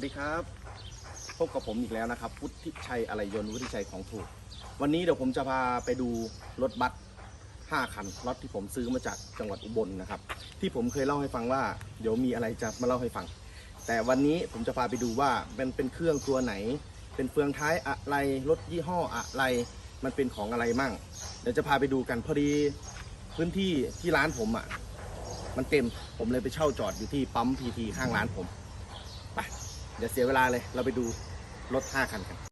วัสดีครับ พบกับผมอีกแล้วนะครับวุฒิชัยอะไรยนต์วุฒิชัยของถูก วันนี้เดี๋ยวผมจะพาไปดูรถบัส5คันรถที่ผมซื้อมาจากจังหวัดอุบลนะครับ ที่ผมเคยเล่าให้ฟังว่าเดี๋ยวมีอะไรจะมาเล่าให้ฟัง แต่วันนี้ผมจะพาไปดูว่ามันเป็นเครื่องตัวไหน เป็นเฟืองท้ายอะไรรถยี่ห้ออะไร มันเป็นของอะไรมั่ง เดี๋ยวจะพาไปดูกันพอดีพื้นที่ที่ร้านผมอะมันเต็มผมเลยไปเช่าจอดอยู่ที่ปั๊มพีทีข้างร้านผม เดี๋ยวเสียเวลาเลยเราไปดูรถ5คันกัน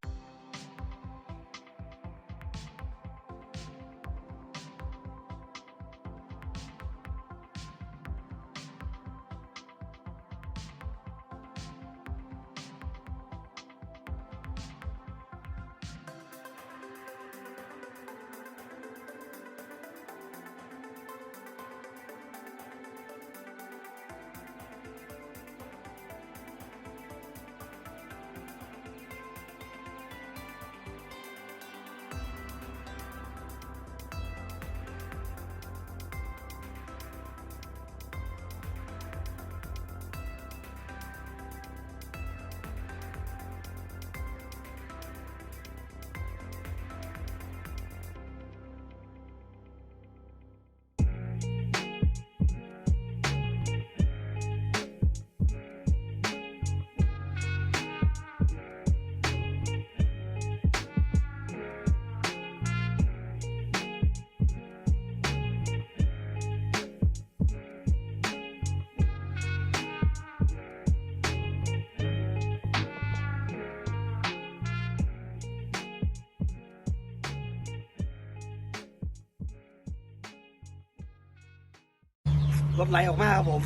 รถไหลออกมาครับผม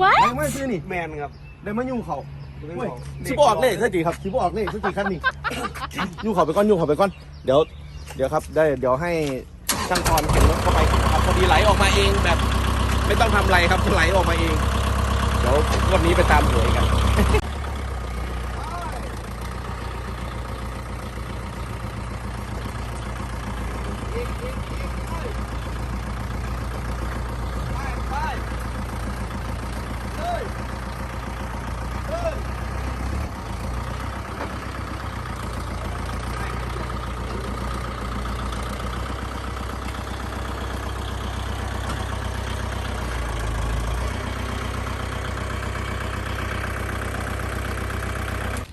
What? ไม่ไม่ซื้อนี่แมนครับได้มายุ่งเขาไม่เฮ้ยบอกชิบออกเลยสักทีครับชิบออกเลยสักทีคันนี้ยุ่งเขาไปก่อนยุ่งเขาไปก่อนเดี๋ยวเดี๋ยวครับได้เดี๋ยวให้ช่างทอนเข็นรถเข้าไปครับพอดีไหลออกมาเองแบบ ไม่ต้องทำอะไรครับไหลออกมาเองเดี๋ยววันนี้ไปตามหวยกัน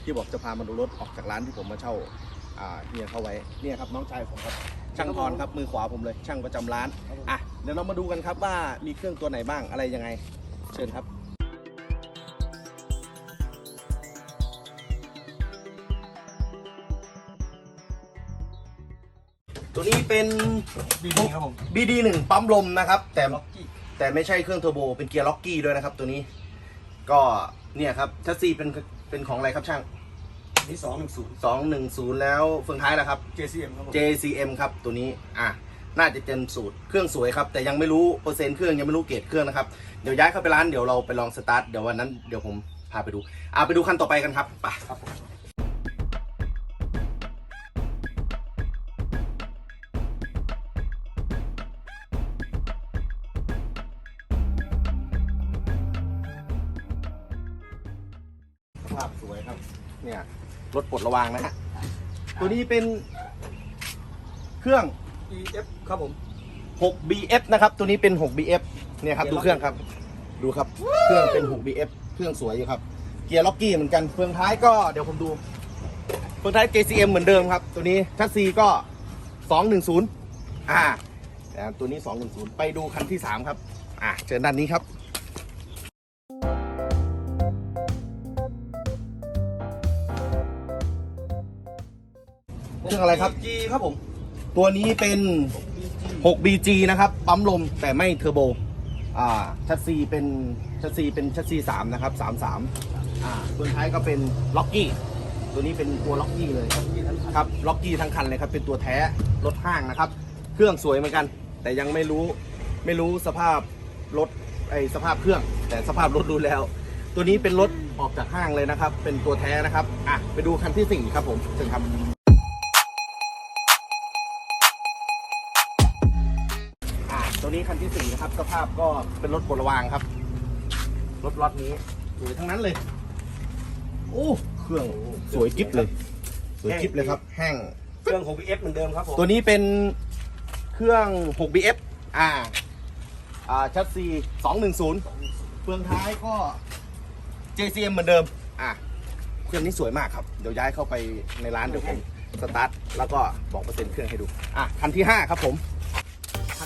ที่บอกจะพามาดูรถออกจากร้านที่ผมมาเช่าอ่าเฮียเข้าไว้เนี่ยครับน้องชายผมครับช่างทอนครับมือขวาผมเลย ช่างประจำร้านอะเดี๋ยวเรามาดูกันครับว่ามีเครื่องตัวไหนบ้างอะไรยังไง เชิญครับ ตัวนี้เป็นดีดีครับผม BD 1ปั๊มลมนะครับ แต่ล็อกกี้ แต่ไม่ใช่เครื่องเทอร์โบเป็นเกียร์ล็อกกี้ด้วยนะครับ ตัวนี้ ก็เนี่ยครับชัสซีเป็นเป็นของอะไรครับช่าง นี่สองหนึ่งศูนย์210 แล้วเฟืองท้ายแล้วครับ JCM ครับผม JCM ครับตัวนี้อะน่าจะเต็มสูตรเครื่องสวยครับ แต่ยังไม่รู้เปอร์เซ็นต์เครื่องยังไม่รู้เกรดเครื่องนะครับเดี๋ยวย้ายเข้าไปร้านเดี๋ยวเราไปลองสตาร์ทเดี๋ยววันนั้นเดี๋ยวผมพาไปดูอะไปดูคันต่อไปกันครับไปครับผมภาพสวยครับเนี่ย รถปลดระวางนะฮะตัวนี้เป็นเครื่อง EF ครับผม 6 BF นะครับ ตัวนี้เป็น 6 BF เนี่ยครับ ดูเครื่องครับ ดูครับ เครื่องเป็น 6 BF เครื่องสวยอยู่ครับ เกียร์ล็อกกี้เหมือนกัน เฟืองท้ายก็เดี๋ยวผมดู เฟืองท้าย JCM เหมือนเดิมครับ ตัวนี้ชัสซีก็ 210 อ่าแต่ตัวนี้ 210 ไปดูคันที่ 3 ครับ อ่าเชิญด้านนี้ครับ เครื่องอะไรครับ G ครับผม ตัวนี้เป็น 6BG นะครับ ปั๊มลมแต่ไม่เทอร์โบ อ่า ชัดซีเป็น ชัดซีเป็นชัดซี3นะครับ 33 อ่า ตัวท้ายก็เป็นล็อกกี้ ตัวนี้เป็นตัวล็อกกี้เลย ครับล็อกกี้ทั้งคันเลยครับ เป็นตัวแท้ รถห้างนะครับ เครื่องสวยเหมือนกัน แต่ยังไม่รู้ ไม่รู้สภาพรถ ไอสภาพเครื่อง แต่สภาพรถดูแล้ว ตัวนี้เป็นรถออกจากห้างเลยนะครับ เป็นตัวแท้นะครับ อะ ไปดูคันที่สี่ครับผมเชิญครับ ตัวนี้คันที่สี่นะครับ สภาพก็เป็นรถปลดระวางครับ รถล็อตนี้สวยทั้งนั้นเลยโอ้โอ้ เครื่องสวยกิ๊บเลย สวยกิ๊บเลยครับ แห้ง เครื่องของ BF เหมือนเดิมครับผม ตัวนี้เป็นเครื่อง 6BF อ่า อ่า ชัดซี210เฟืองท้ายก็ JCM เหมือนเดิม อะเครื่องนี้สวยมากครับ เดี๋ยวย้ายเข้าไปในร้านเดี๋ยวผมสตาร์ทแล้วก็บอกเปอร์เซ็นต์เครื่องให้ดู อะคันที่ 5 ครับผมคั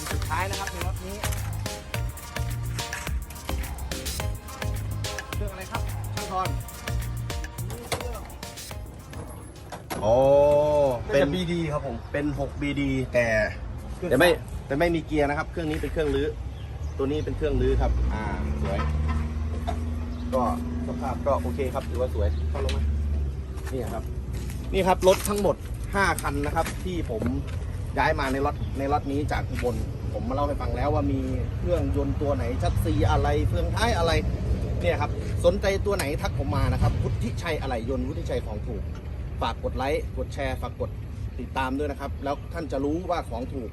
นสุดท้ายนะครับในรถนี้ เครื่องอะไรครับช่างทอนโอ้เป็เป็นน BD ครับผมเป็น 6BD แต่แต่ไม่แต่ไม่มีเกียร์นะครับ เครื่องนี้เป็นเครื่องลื้อตัวนี้เป็นเครื่องลื้อครับ อ่าสวย ก็สภาพก็โอเคครับถือว่าสวยเข้าลงมานี่ครับ นี่ครับรถทั้งหมด 5 คันนะครับ ที่ผม ย้ายมาในรถในรถนี้จากอุบลผมมาเล่าให้ฟังแล้วว่ามีเครื่องยนต์ตัวไหนชัดซีอะไรเฟืองท้ายอะไรเนี่ยครับสนใจตัวไหนทักผมมานะครับพุทธิชัยอะไรยนต์วุฒิชัยของถูก ฝากกดไลค์กดแชร์ฝากกดติดตามด้วยนะครับ แล้วท่านจะรู้ว่าของถูก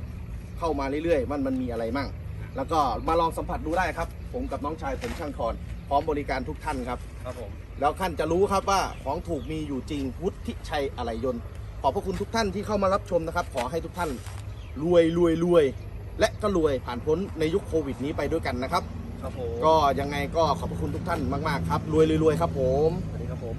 เข้ามาเรื่อยๆมันมันมีอะไรมั่ง แล้วก็มาลองสัมผัสดูได้ครับ ผมกับน้องชายผมช่างคอนพร้อมบริการทุกท่านครับ ครับผม แล้วท่านจะรู้ครับว่าของถูกมีอยู่จริงวุฒิชัยอะไรยนต์ ขอบพระคุณทุกท่านที่เข้ามารับชมนะครับ ขอให้ทุกท่านรวยรวยรวย และก็รวยผ่านพ้นในยุคโควิดนี้ไปด้วยกันนะครับ ครับผมก็ยังไงก็ขอบพระคุณทุกท่านมากๆครับรวยรวยรวยครับผม สวัสดีครับผม